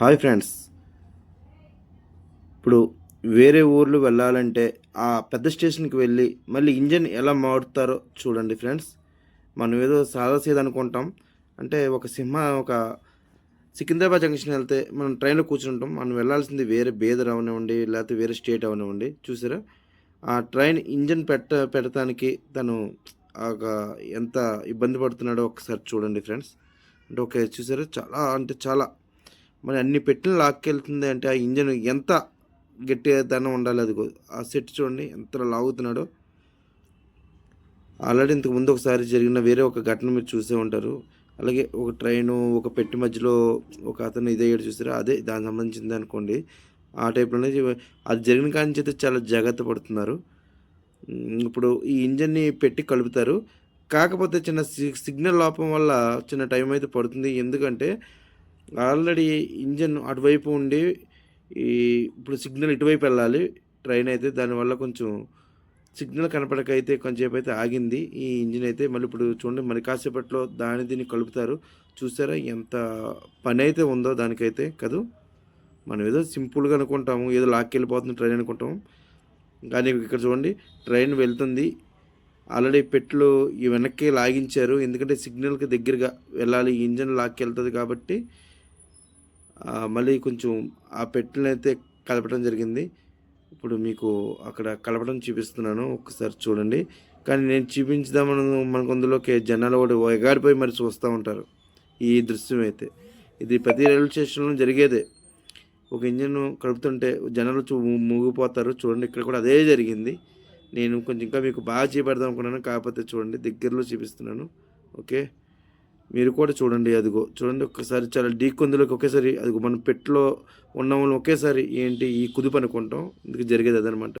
Hi friends. ఇప్పుడు వేరే ఊర్లు వెళ్ళాలంటే ఆ పెద్ద స్టేషన్కి వెళ్ళి మళ్ళీ ఇంజన్ ఎలా మారుతారో చూడండి ఫ్రెండ్స్. మనం ఏదో సాదాసీద అనుకుంటాం. అంటే ఒక సింహ ఒక సికింద్రాబాద్ జంక్షన్ వెళ్తే మనం ట్రైన్లో కూర్చుంటాం. మనం వెళ్ళాల్సింది వేరే బేదర్ అవనివ్వండి లేకపోతే వేరే స్టేట్ అవనివ్వండి చూసారా? ఆ ట్రైన్ ఇంజన్ పెట్ట పెట్టడానికి తను ఒక ఎంత ఇబ్బంది పడుతున్నాడో ఒకసారి చూడండి ఫ్రెండ్స్. అంటే ఓకే చూసారా? చాలా అంటే చాలా మరి అన్ని పెట్టిన లాక్కెళ్తుంది అంటే ఆ ఇంజన్ ఎంత గట్టిగా దాన్ని ఉండాలి అది ఆ సెట్ చూడండి ఎంత లాగుతున్నాడో. ఆల్రెడీ ఇంతకు ముందు ఒకసారి జరిగిన వేరే ఒక ఘటన మీరు చూసే ఉంటారు. అలాగే ఒక ట్రైను ఒక పెట్టి మధ్యలో ఒక అతను ఇదయ్యాడు చూసారా? అదే దానికి సంబంధించింది అనుకోండి. ఆ టైప్లోనే అది జరిగిన కాడి నుంచి అయితే చాలా జాగ్రత్త పడుతున్నారు. ఇప్పుడు ఈ ఇంజన్ని పెట్టి కలుపుతారు. కాకపోతే చిన్న సిగ్నల్ లోపం వల్ల చిన్న టైం అయితే పడుతుంది. ఎందుకంటే ఆల్రెడీ ఇంజన్ అటువైపు ఉండి ఈ ఇప్పుడు సిగ్నల్ ఇటువైపు వెళ్ళాలి ట్రైన్ అయితే దానివల్ల కొంచెం సిగ్నల్ కనపడకైతే కొంచెంసేపు అయితే ఆగింది. ఈ ఇంజిన్ అయితే మళ్ళీ ఇప్పుడు చూడండి మరి కాసేపట్లో దాని దీన్ని కలుపుతారు. చూసారా ఎంత పని అయితే ఉందో దానికైతే కదూ. మనం ఏదో సింపుల్గా అనుకుంటాము ఏదో లాక్కెళ్ళిపోతుంది ట్రైన్ అనుకుంటాము. కానీ ఇక్కడ చూడండి ట్రైన్ వెళ్తుంది. ఆల్రెడీ పెట్లు ఈ వెనక్కి లాగించారు. ఎందుకంటే సిగ్నల్కి దగ్గరగా వెళ్ళాలి ఇంజన్ లాక్కెళ్తుంది కాబట్టి మళ్ళీ కొంచెం ఆ పెట్టెలను అయితే కలపడం జరిగింది. ఇప్పుడు మీకు అక్కడ కలపడం చూపిస్తున్నాను. ఒకసారి చూడండి. కానీ నేను చూపించుదామని మనకు అందులోకి జనాలు కూడా ఎగాడిపోయి మరి చూస్తూ ఉంటారు. ఈ దృశ్యం అయితే. ఇది ప్రతి రైల్వే స్టేషన్లో జరిగేదే. ఒక ఇంజన్ కలుపుతుంటే జనాలు చూ మూగిపోతారు. చూడండి ఇక్కడ కూడా అదే జరిగింది. నేను కొంచెం ఇంకా మీకు బాగా చేపెడదాం అనుకున్నాను. కాకపోతే చూడండి దగ్గరలో చూపిస్తున్నాను. ఓకే? మీరు కూడా చూడండి అదిగో. చూడండి ఒక్కసారి చాలా డీ కొందులోకి ఒకేసారి అదిగో మన పెట్లో ఉన్న వాళ్ళు ఒకేసారి ఏంటి ఈ కుదుపు అనుకుంటాం ఇందుకు జరిగేది అదనమాట.